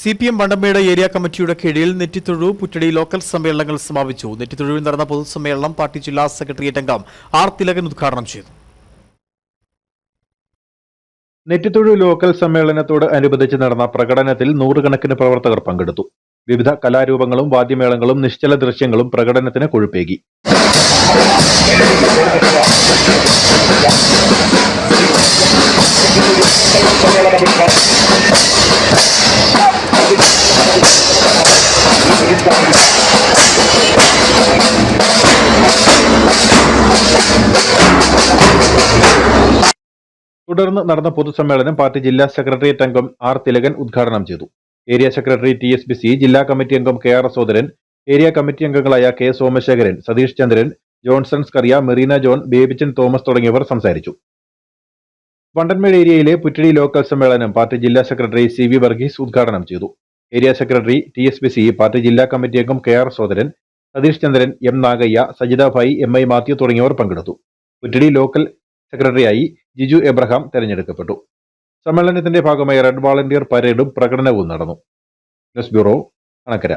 C P M Vandanmedu area കമ്മിറ്റിയുടെ കീഴിൽ നെറ്റിത്തൊഴു Puttady local സമ്മേളനങ്ങൾ സമാപിച്ചു. നെറ്റിത്തൊഴുവിൽ നടന്ന പൊതുസമ്മേളനം പാർട്ടി ജില്ലാ സെക്രട്ടേറിയറ്റ് അംഗം ആർ തിലകൻ ഉദ്ഘാടനം ചെയ്തു. നെറ്റിത്തൊഴു ലോക്കൽ സമ്മേളനത്തോട് അനുബന്ധിച്ച് നടന്ന പ്രകടനത്തിൽ നൂറുകണക്കിന് പ്രവർത്തകർ പങ്കെടുത്തു. വിവിധ കലാരൂപങ്ങളും വാദ്യമേളങ്ങളും നിശ്ചല ദൃശ്യങ്ങളും പ്രകടനത്തിന് കൊഴുപ്പേകി. തുടർന്ന് നടന്ന പൊതുസമ്മേളനം പാർട്ടി ജില്ലാ സെക്രട്ടേറിയറ്റ് അംഗം ആർ തിലകൻ ഉദ്ഘാടനം ചെയ്തു. Area secretary T S B C ജില്ലാ കമ്മിറ്റി അംഗം K R Sodharan area committee അംഗങ്ങളായ K Somasekharan Satheesh Chandran Johnson Scaria Merina John Babychan Thomas തുടങ്ങിയവർ സംസാരിച്ചു. വണ്ടൻമേട് ഏരിയയിലെ പുറ്റടി ലോക്കൽ സമ്മേളനം പാർട്ടി ജില്ലാ സെക്രട്ടറി സി വി വർഗീസ് ഉദ്ഘാടനം ചെയ്തു. Area secretary T S P C party ജില്ലാ കമ്മിറ്റി അംഗം K R Sodharan Satheesh Chandran M Nagayya Sajithabhai M I Mathew തുടങ്ങിയവർ പങ്കെടുത്തു. കുറ്റടി ലോക്കൽ സെക്രട്ടറിയായി ജിജു എബ്രഹാം തെരഞ്ഞെടുക്കപ്പെട്ടു. സമ്മേളനത്തിന്റെ ഭാഗമായി റെഡ് വാളണ്ടിയർ പരേഡും പ്രകടനവും നടന്നു. News bureau Anakkara.